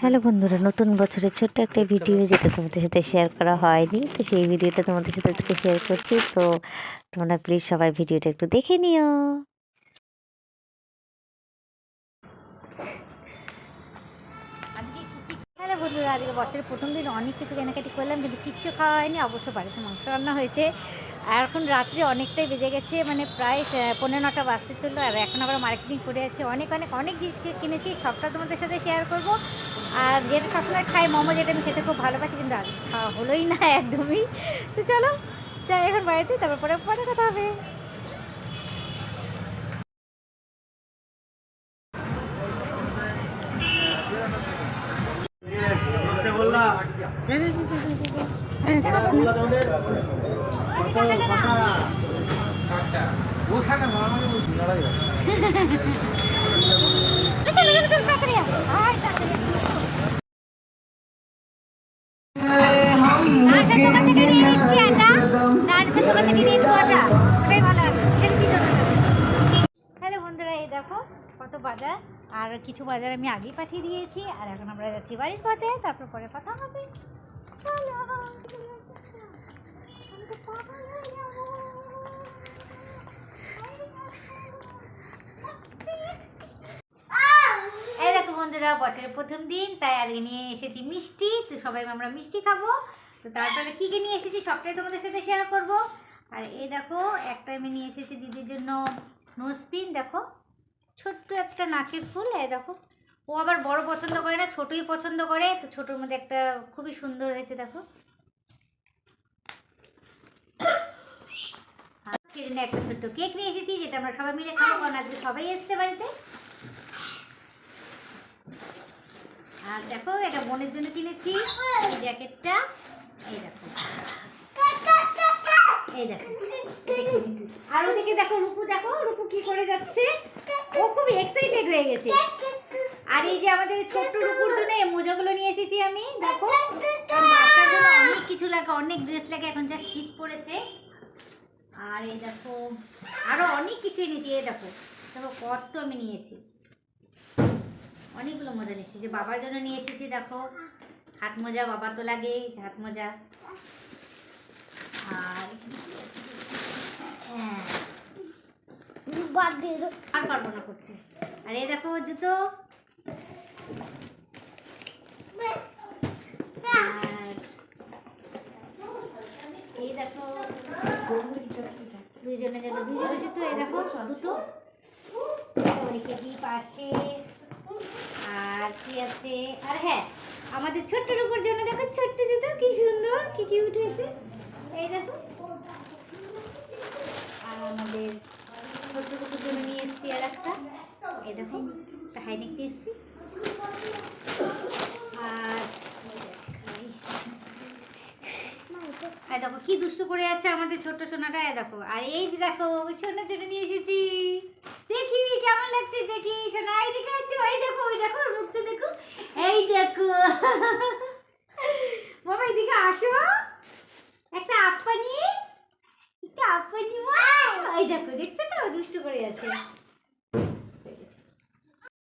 Hello বন্ধুরা নতুন বছরের ছোট্ট একটা ভিডিও যেটা তোমাদের সাথে শেয়ার করা হয়নি। তো সেই ভিডিওটা তোমাদের সাথে আজকে শেয়ার করছি। তো তোমরা প্লিজ সবাই ভিডিওটা একটু দেখে নিও। আজকে বছরের প্রথম দিন অনেক কিছু কেনাকাটি করলাম, কিন্তু কিচ্ছু খাওয়া হয়নি। অবশ্য বাড়িতে মাংস রান্না হয়েছে। আর এখন রাত্রি অনেকটাই বেজে গেছে মানে প্রায় পনেরো নটা বাজতে চলল। আর এখন আবার মার্কেটিং করে আছে। অনেক অনেক অনেক জিনিস কিনেছি। সবটা তোমাদের সাথে শেয়ার করব। আর যেটা সবসময় খাই, মোমো যেটা আমি খেতে খুব ভালোবাসি, কিন্তু খাওয়া হলোই না একদমই। তো চলো, যাই এখন বাড়িতে, তারপরে পরে পরে কথা হবে। হ্যালো বন্ধুরা এই দেখো কত বাজার? আর কিছু বাজার আমি আগেই পাঠিয়ে দিয়েছি, আর এখন আমরা যাচ্ছি বাড়ির পথে, তারপর পরে কথা হবে। চলো। এই দেখো বন্ধুরা, বছরের প্রথম দিন, তাই আজকে নিয়ে এসেছি মিষ্টি। তো সবাই আমরা মিষ্টি খাব। তো তারপরে কী কী নিয়ে এসেছি সবটাই তোমাদের সাথে শেয়ার করব। আর এই দেখো, একটা আমি নিয়ে এসেছি দিদির জন্য নোজপিন দেখো। ছোট্ট একটা নাকের ফুল, এই দেখো। ও আবার বড় পছন্দ করে না, ছোটই পছন্দ করে, তো ছোটোর মধ্যে একটা খুবই সুন্দর হয়েছে, দেখো। সেজন্য একটা ছোট্ট কেক নিয়ে এসেছি, যেটা আমরা সবাই মিলে খাব, কারণ আজকে সবাই এসছে বাড়িতে। আর দেখো, এটা বোনের জন্য কিনেছি, এই জ্যাকেটটা। এই দেখো। এই দেখো। আর ওদিকে দেখো, রূপু দেখো, রূপু কি করে যাচ্ছে? ও খুব এক্সাইটেড হয়ে গেছে। আর এই যে আমাদের ছোট্ট রূপুর জন্য এই মোজাগুলো নিয়ে এসেছি আমি, দেখো। অনেক কিছু লাগে, অনেক ড্রেস লাগে, এখন যা শীত পড়েছে। আর এই দেখো, আরও অনেক কিছু এনেছি, এই দেখো। দেখো কত আমি নিয়েছি। অনেকগুলো মোজা নিয়েছি, যে বাবার জন্য নিয়ে এসেছি, দেখো। হাত মোজা, বাবার তো লাগে হাত মোজা। আর হ্যাঁ আর কি আছে? আর হ্যাঁ আমাদের ছোট্ট রূপর জন্য দেখো ছোট্ট জুতো, কি সুন্দর, কি কি উঠেছে এই দেখো। আর আমাদের ছোট্ট রূপর জন্য নিয়ে এসেছি আর একটা এই দেখো হাইনেক নিয়ে এসেছি আর দেখো, কি দুষ্টু করে আছে আমাদের ছোট্ট সোনাটা, এই দেখো। আর এই যে দেখো সোনার জন্য নিয়ে এসেছি। দেখি, কেমন লাগছে দেখি, সোনা। এই দেখে আছে ওই দেখো ওই দেখো মুখটা দেখো। এই দেখো। বাবা, এদিকে আসো। একটা আপ্পানি একটা আপ্পানি এই দেখো, দেখছ তো, দুষ্টু করে আছে।